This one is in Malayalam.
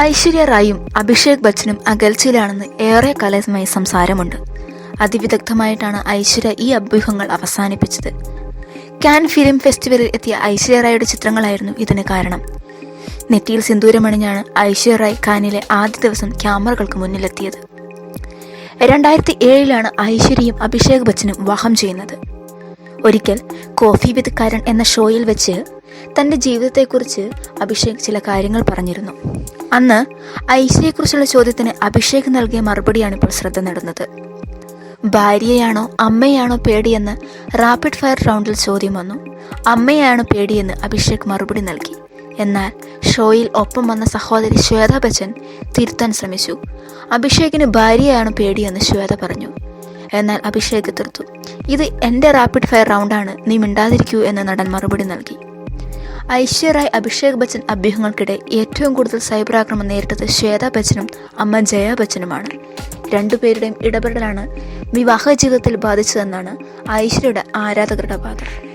ഐശ്വര്യ റായും അഭിഷേക് ബച്ചനും അകൽച്ചയിലാണെന്ന് ഏറെ കാലമായി സംസാരമുണ്ട്. അതിവിദഗ്ധമായിട്ടാണ് ഐശ്വര്യ ഈ അഭ്യൂഹങ്ങൾ അവസാനിപ്പിച്ചത്. കാൻ ഫിലിം ഫെസ്റ്റിവലിൽ എത്തിയ ഐശ്വര്യ റായുടെ ചിത്രങ്ങളായിരുന്നു ഇതിന് കാരണം. നെറ്റിയിൽ സിന്ദൂരമണിഞ്ഞാണ് ഐശ്വര്യ റായ് കാനിലെ ആദ്യ ദിവസം ക്യാമറകൾക്ക് മുന്നിലെത്തിയത്. രണ്ടായിരത്തി ഏഴിലാണ് ഐശ്വര്യയും അഭിഷേക് ബച്ചനും വിവാഹം ചെയ്യുന്നത്. ഒരിക്കൽ കോഫി വിത്ത് കരൺ എന്ന ഷോയിൽ വെച്ച് തന്റെ ജീവിതത്തെക്കുറിച്ച് അഭിഷേക് ചില കാര്യങ്ങൾ പറഞ്ഞിരുന്നു. അന്ന് ഐശ്വര്യയെക്കുറിച്ചുള്ള ചോദ്യത്തിന് അഭിഷേക് നൽകിയ മറുപടിയാണ് ഇപ്പോൾ ശ്രദ്ധ നേടുന്നത്. ഭാര്യയാണോ അമ്മയാണോ പേടിയെന്ന് റാപ്പിഡ് ഫയർ റൗണ്ടിൽ ചോദ്യം വന്നു. അമ്മയാണോ പേടിയെന്ന് അഭിഷേക് മറുപടി നൽകി. എന്നാൽ ഷോയിൽ ഒപ്പം വന്ന സഹോദരി ശ്വേത ബച്ചൻ തിരുത്താൻ ശ്രമിച്ചു. അഭിഷേകിന് ഭാര്യയാണ് പേടിയെന്ന് ശ്വേത പറഞ്ഞു. എന്നാൽ അഭിഷേക് എതിർത്തു. ഇത് എന്റെ റാപ്പിഡ് ഫയർ റൗണ്ടാണ് നീ മിണ്ടാതിരിക്കൂ എന്ന് നടൻ മറുപടി നൽകി. ഐശ്വര്യ അഭിഷേക് ബച്ചൻ അഭ്യൂഹങ്ങൾക്കിടെ ഏറ്റവും കൂടുതൽ സൈബർ ആക്രമണം നേരിട്ടത് ശ്വേത ബച്ചനും അമ്മ ജയ ബച്ചനുമാണ്. രണ്ടുപേരുടെയും ഇടപെടലാണ് വിവാഹ ജീവിതത്തിൽ ബാധിച്ചതെന്നാണ് ഐശ്വര്യയുടെ ആരാധകരുടെ വാദം.